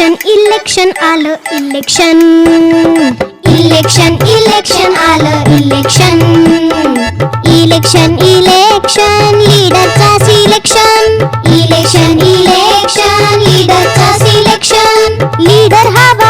ఇలెక్షన్ election ఆలో election election election ఆలో election election election leader class election election election leader class election leader హవా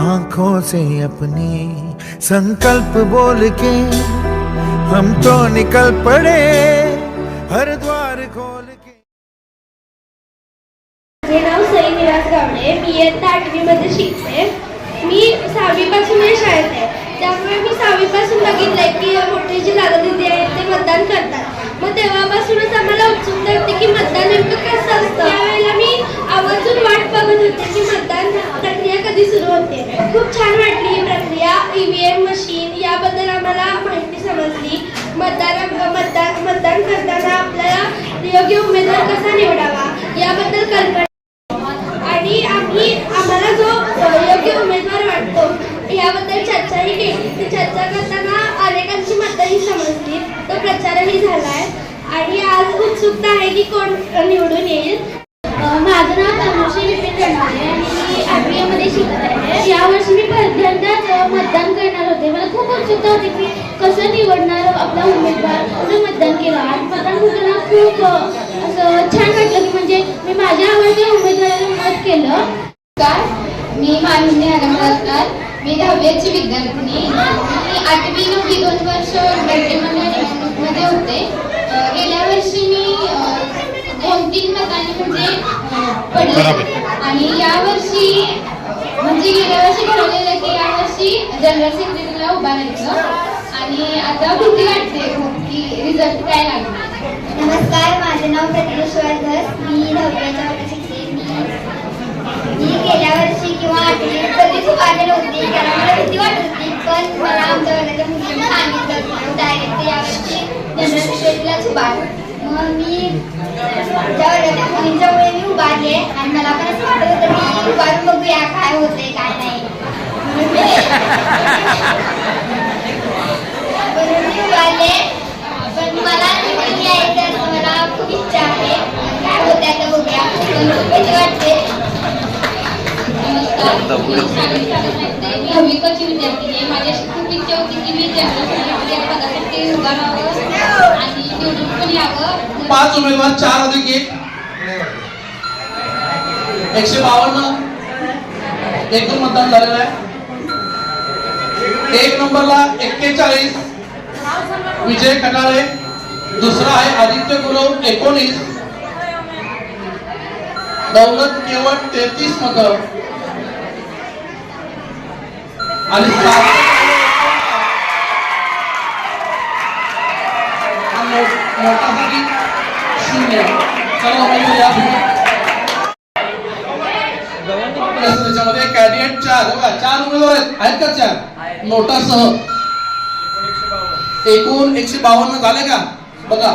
आंखों से अपनी संकल्प बोल के हम तो निकल पड़े हर द्वार खोल के। माझे नाव सई विलास गावडे मी इयत्ता आठवीमध्ये शिकते. मी सहावीपासून या शाळेत आहे. त्यामुळे मी सहावीपासून बघितलंय की मोठे जे दादा दिदी आहेत ते मतदान करतात. मग तेव्हापासूनच आम्हाला उत्सुकता वाटते की मतदान नेमकं कसं असतं? त्यावेळेला मी आवर्जून वाट बघत होते की मतदान प्रक्रिया कधी सुरू होते. खूप छान वाटली ही प्रक्रिया. ईव्हीएम मशीन याबद्दल आम्हाला माहिती समजली. मतदान मतदान मतदान करताना आपल्याला योग्य उमेदवार कसा निवडावा याबद्दल कल्पना आणि आम्ही आम्हाला जो योग्य उमेदवार वाटतो याबद्दल चर्चाही केली. ती चर्चा करताना अनेकांची मतंही समजली. तो प्रचारही झाला आहे आणि आज उत्सुकता आहे की कोण निवडून येईल. माझं नाव तनुश्री विपिन रणवाले आणि मी आठवीमध्ये शिकत आहे. यावर्षी मी पहिल्यांदाच मतदान करणार होते. मला खूप उत्सुकता होती की कसं निवडणार आपला उमेदवार. म्हणून मतदान केलं. आणि मतदान करताना खूप असं छान वाटलं की म्हणजे मी माझ्या आवडत्या उमेदवाराला मत केलं. मी मानवी नगरकर मी दहावीची विद्यार्थिनी. मी आठवी नववी दोन वर्ष बँकेमध्ये निवडणूकमध्ये होते. गेल्या वर्षी मी दोन तीन मतांनी म्हणजे पडले. आणि यावर्षी म्हणजे गेल्या वर्षी ठरवलेलं की यावर्षी जनरल सेक्रेटरीला उभा राहायचं. आणि आता भीती वाटते की रिझल्ट काय लागणार. नमस्कार माझे नाव प्रतिभा शिवायधर मी दहावीच्या वर्गात शिकते मी गेल्या वर्षी किंवा आठवी कधीच उभारले नव्हती कारण मला भीती वाटत होती. पण मला आमच्या वर्गाच्या मुलींनी सांगितलं डायरेक्ट यावर्षी जनरल सेक्रेटरीलाच उभार मग मी मुलींच्यामुळे मी उभारले आणि मला पण असं वाटत होतं उभारून बघूया काय होते काय नाही म्हणून मी- उभारले पण मला निवडून यायचं असं मला खूप इच्छा आहे काय होते आता बघूया पण वाटते नमस्कार मी सागरी सागर माझी अशी खूप इच्छा होती की मी आणि पाच उमेदवार चार अधिक एक एकशे बावन्न. एकूण मतदान झालेलं आहे. एक नंबरला एक्केचाळीस. विजय कटाळे दुसरा आहे आदित्य गुरव एकोणीस. दौलत केवळ तेहतीस मत. आणि सात हा मो- मोठासाठी शून्य सर्व म्हणजे या त्याच्यामध्ये कॅडिएट चार चार उमेदवार आहेत का चार नोटासह एकूण एकशे बावन्न झाले का बघा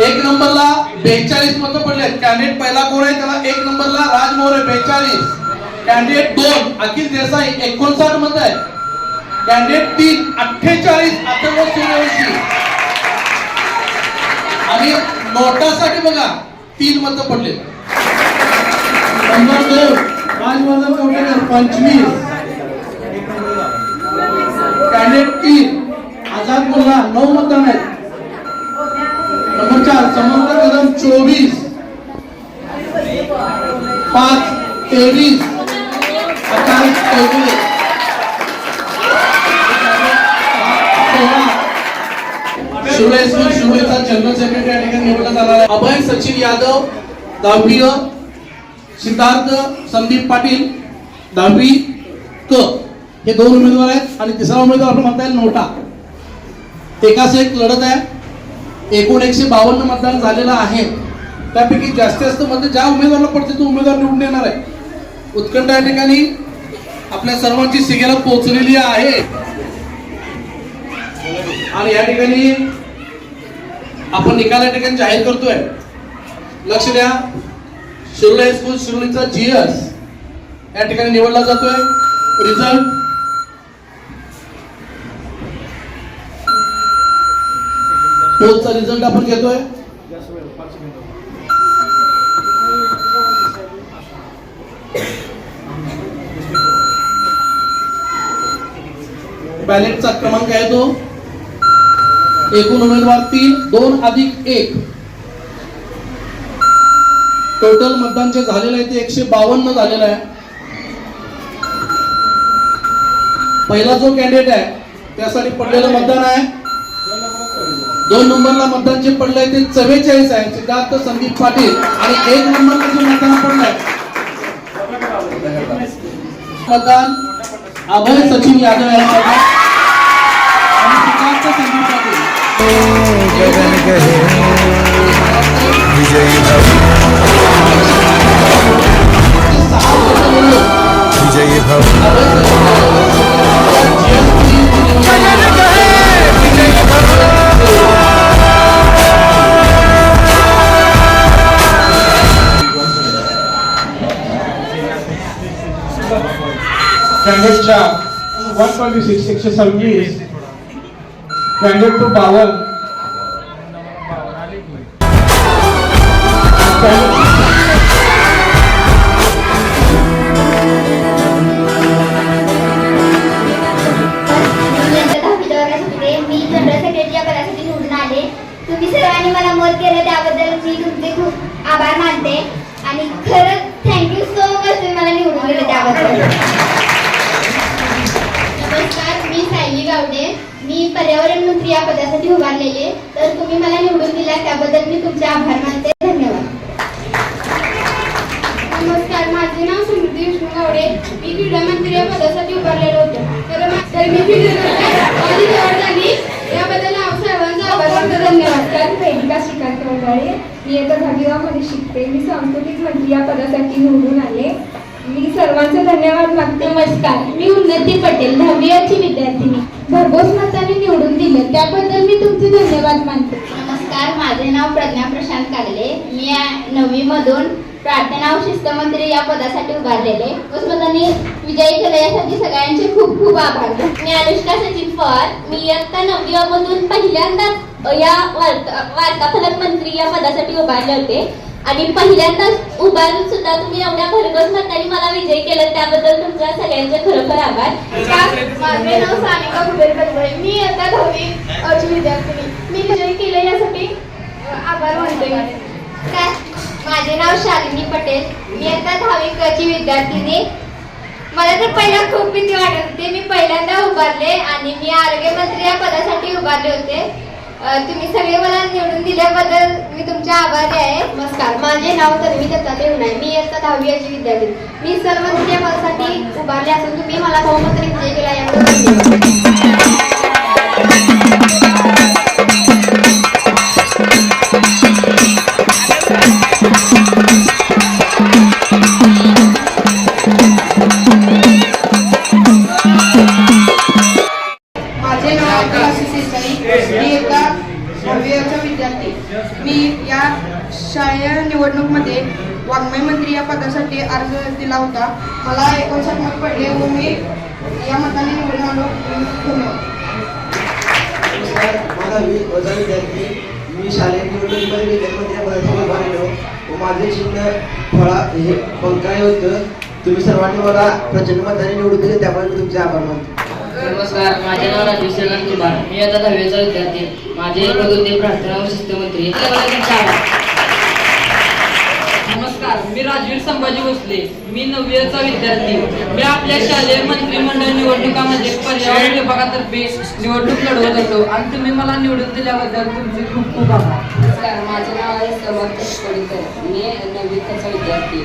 एक नंबरला बेचाळीस मतं पडले कॅन्डिडेट पहिला कोण आहे त्याला एक नंबरला राज मोरे बेचाळीस कॅन्डिडेट दोन अखिल देसाई एकोणसाठ मत आहे कॅन्डिडेट तीन अठ्ठेचाळीस अथर्व सूर्यवंशी आणि नोटासाठी बघा तीन मतं पडले. नंबर दोन राजवर्धन कवटेकर पंचवीस. कॅन्डिडेट तीन. आझाद मुल्ला नऊ मतदान आहेत. नंबर चार समंत कदम चोवीस. पाच तेवीस. अठ्ठावीस चौतीस शिवराय स्कूल जनरल सेक्रेटरी या ठिकाणी निवडण्यात जाणार आहे. अभय सचिन यादव दहावी अ. सिद्धार्थ संदीप पाटील दहावी क. हे दोन उमेदवार आहेत. आणि तिसरा उमेदवार आपण म्हणता येईल नोटा. एकाच एक लढत आहे. एकूण एकशे बावन्न मतदान झालेलं आहे. त्यापैकी जास्तीत जास्त मत ज्या उमेदवाराला पडते तो उमेदवार निवडून येणार आहे. उत्कंठ या ठिकाणी आपल्या सर्वांची सिगेला पोहोचलेली आहे. आणि या ठिकाणी आपण निकाल या ठिकाणी जाहीर करतोय. लक्ष द्या. शिरोली हायस्कूल शिरोलीचा जीएस या ठिकाणी निवडला जातोय. रिझल्ट पोलचा रिझल्ट आपण घेतोय. बॅलेटचा क्रमांक आहे तो. एकूण उमेदवार तीन दोन अधिक एक. टोटल मतदान जे झालेलं आहे ते एकशे बावन्न झालेलं आहे. पहिला जो कॅन्डिडेट आहे त्यासाठी पडलेलं मतदान आहे. दोन नंबरला मतदान जे पडलं आहे ते चव्वेचाळीस आहे सिद्धार्थ संदीप पाटील. आणि एक नंबरला जे मतदान पडलंय मतदान अभय सचिन यादव यांचं गगन कहे विजयी भव सहा मतं मिळून विजयी भव अभय सचिन यादव कॅन्डिडेटच्या वन ट्वेंटी सिक्स एकशे सव्वीस कॅन्डिडेट टू बावन मी जनरल सेक्रेटरी या पदासाठी निवडून आले तुम्ही सर्वांनी मला मत केलं त्याबद्दल मी तुमचे खूप आभार मानते. आणि खरंच थँक्यू सो मच तुम्ही मला निवडून दिलं त्याबद्दल. नमस्कार मी सायली गावडे. मी पर्यावरण मंत्री या पदासाठी उभारलेले तर तुम्ही मला निवडून दिला त्याबद्दल मी तुमचे आभार मानते. धन्यवाद. नमस्कार माझे नाव समृद्धी विष्णू गावडे. मी क्रीडा मंत्री या पदासाठी उभारलेले होते. तर मा- तर याबद्दल सर्वांचा आभार धन्यवाद. श्रीकांत मी आता दहावीगावमध्ये शिकते. मी सांस्कृतिक मंत्री या पदासाठी निवडून आले. मी सर्वांचे धन्यवाद मागते नमस्कार. मी उन्नती पटेल दहावीची विद्यार्थिनी. भरघोस मताने निवडून दिलं. त्याबद्दल मी तुमचे धन्यवाद मानते. नमस्कार माझे नाव प्रज्ञा प्रशांत कागले. मी नववी मधून प्रार्थना व शिस्तमंत्री या पदासाठी उभारलेले. उस्मतांनी विजयी केले यासाठी सगळ्यांचे खूप खूप आभार. मी अनुष्का सचिन पवार. मी इयत्ता नववी मधून पहिल्यांदाच या वार्ता वार्ताफलक मंत्री या पदासाठी उभारले होते. आणि पहिल्यांदाच उभारून सुद्धा तुम्ही एवढ्या भरघोस मतांनी मला विजयी केलं त्याबद्दल तुमच्या सगळ्यांचे खरोखर आभार. माझे नाव सानिका कुबेर मी आता दहावी अची विद्यार्थिनी. मी विजय केले यासाठी आभार मानते काय? माझे नाव शालिनी पटेल. मी आता दहावी क ची विद्यार्थिनी. मला तर पहिला खूप भीती वाटत होती. मी पहिल्यांदा उभारले आणि मी आरोग्य मंत्री या पदासाठी उभारले होते. तुम्ही सगळे मला निवडून दिल्याबद्दल मी तुमच्या आभारी आहे. नमस्कार माझे नाव तन्वी देऊन आहे. मी इयत्ता दहावी याची विद्यार्थी मी सर्वमंत्री या पदासाठी उभारले असून तुम्ही मला बहुमत विजय केला याबद्दल माझे चिन्ह फळा हे पंकाय होतं. तुम्ही सर्वांनी मला प्रचंड मताने निवडून दिले त्यामुळे मी तुमचे आभार मानतो. नमस्कार माझे नाव राजीव श्रीकांत कुमार. मी आता दहावीचा विद्यार्थी माझे प्रगती प्रार्थना व शिस्तमंत्री. नमस्कार मी राजवीर संभाजी भोसले. मी नववीचा विद्यार्थी. मी आपल्या शालेय मंत्रिमंडळ निवडणुकामध्ये पर्यावरण विभागातर्फे निवडणूक लढवत होतो. आणि तुम्ही मला निवडून दिल्याबद्दल तुमचे खूप खूप आभार. नमस्कार. माझे नाव आहे समर्थ कोळीकर मी नववीचा विद्यार्थी.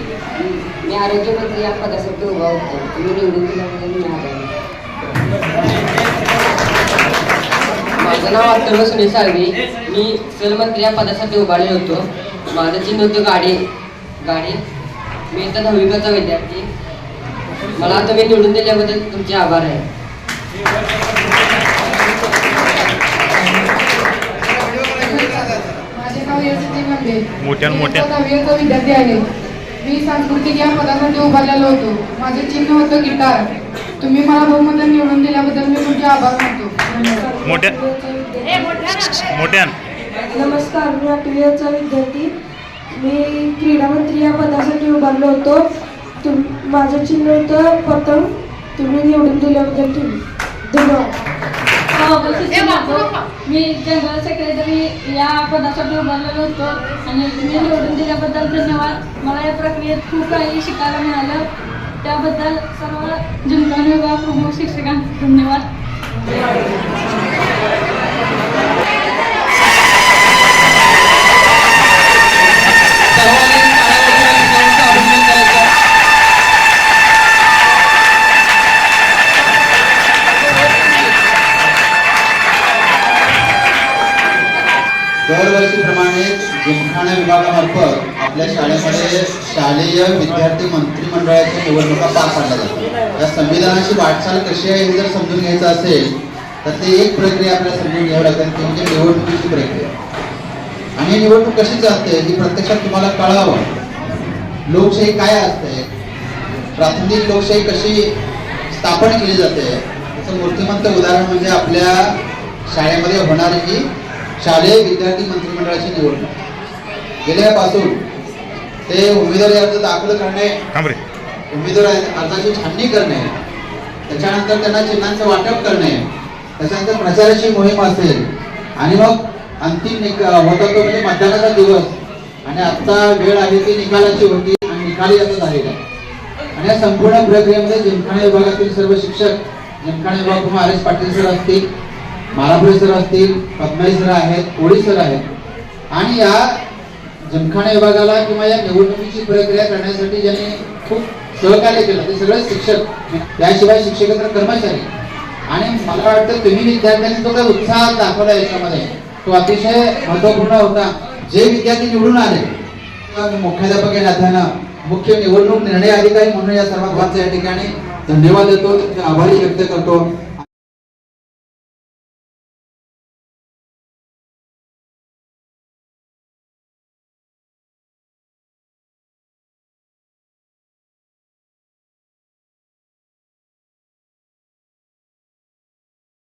मी आरोग्यमंत्री या पदासाठी उभा होतो. तुम्ही निवडून दिल्याबद्दल मी आभारी माझं नाव अथर्व सुनील साळवी. मी सहलमंत्री या पदासाठी उभारले होतो. माझं चिन्ह होतं गाडी. गाडी. मी इथं दहावीचा विद्यार्थी. मला तुम्ही निवडून दिल्याबद्दल तुमचे आभार आहे. माझे नाव यशस्वी मंडे. मोठ्यान मी मोठ्यान. इयत्ता दहावीचा विद्यार्थी आहे. मी सांस्कृतिक या पदासाठी उभारलेलो होतो. माझे चिन्ह होतं गिटार. तुम्ही मला बहुमताने निवडून दिल्याबद्दल मी तुमचे आभार मानतो. मोठ्या. मोठ्यान. नमस्कार मी आठवीचा विद्यार्थी. मी क्रीडा मंत्री या पदासाठी उभारलो होतो. तुम माझं चिन्ह होतं पतंग. तुम्ही निवडून दिल्याबद्दल तुम्ही धन्यवाद. मी जनरल सेक्रेटरी या पदासाठी उभारलेलो होतो. आणि तुम्ही निवडून दिल्याबद्दल धन्यवाद. मला या प्रक्रियेत खूप काही शिकायला मिळालं. त्याबद्दल सर्व जिल्हा विभाग प्रमुख शिक्षकांचे धन्यवाद. जिमखाना विभागामार्फत आपल्या शाळेमध्ये शालेय विद्यार्थी मंत्रिमंडळाच्या निवडणुका पार पाडल्या जातात. या संविधानाची वाटचाल कशी आहे हे जर समजून घ्यायचं असेल तर ते एक प्रक्रिया आपल्याला समजून घ्यावी लागते ती म्हणजे निवडणुकीची प्रक्रिया. आणि ही निवडणूक कशी चालते ही प्रत्यक्षात तुम्हाला कळावं. लोकशाही काय असते? प्राथमिक लोकशाही कशी स्थापन केली जाते? त्याचं मूर्तिमंत उदाहरण म्हणजे आपल्या शाळेमध्ये होणारी ही शालेय विद्यार्थी मंत्रिमंडळाची निवडणूक. गेल्यापासून ते उमेदवारी अर्ज दाखल करणे उमेदवार अर्जाची छाननी करणे त्याच्यानंतर त्यांना चिन्हांचं वाटप करणे त्याच्यानंतर प्रचाराची मोहीम असेल. आणि मग अंतिम निक होता तो म्हणजे मतदानाचा दिवस. आणि आता वेळ आहे ती निकालाची होती आणि निकाली आता झालेला आहे. आणि या संपूर्ण प्रक्रियेमध्ये जिमखाना विभागातील सर्व शिक्षक जिमखाना विभाग किंवा आर एस पाटील सर असतील मारापुरे सर असतील पद्माई सर आहेत कोळी सर आहेत. आणि या जिमखाना विभागाला किंवा या निवडणुकीची प्रक्रिया करण्यासाठी ज्यांनी खूप सहकार्य केलं ते सगळे शिक्षक त्याशिवाय शिक्षकेतर कर्मचारी. आणि मला वाटतं तुम्ही विद्यार्थ्यांनी तो काही उत्साह दाखवला याच्यामध्ये. तो अतिशय महत्त्वपूर्ण होता. जे विद्यार्थी निवडून आले किंवा मुख्याध्यापक या नात्यानं मुख्य निवडणूक निर्णय अधिकारी म्हणून या सर्वांचा या ठिकाणी धन्यवाद देतो. आभारी व्यक्त करतो.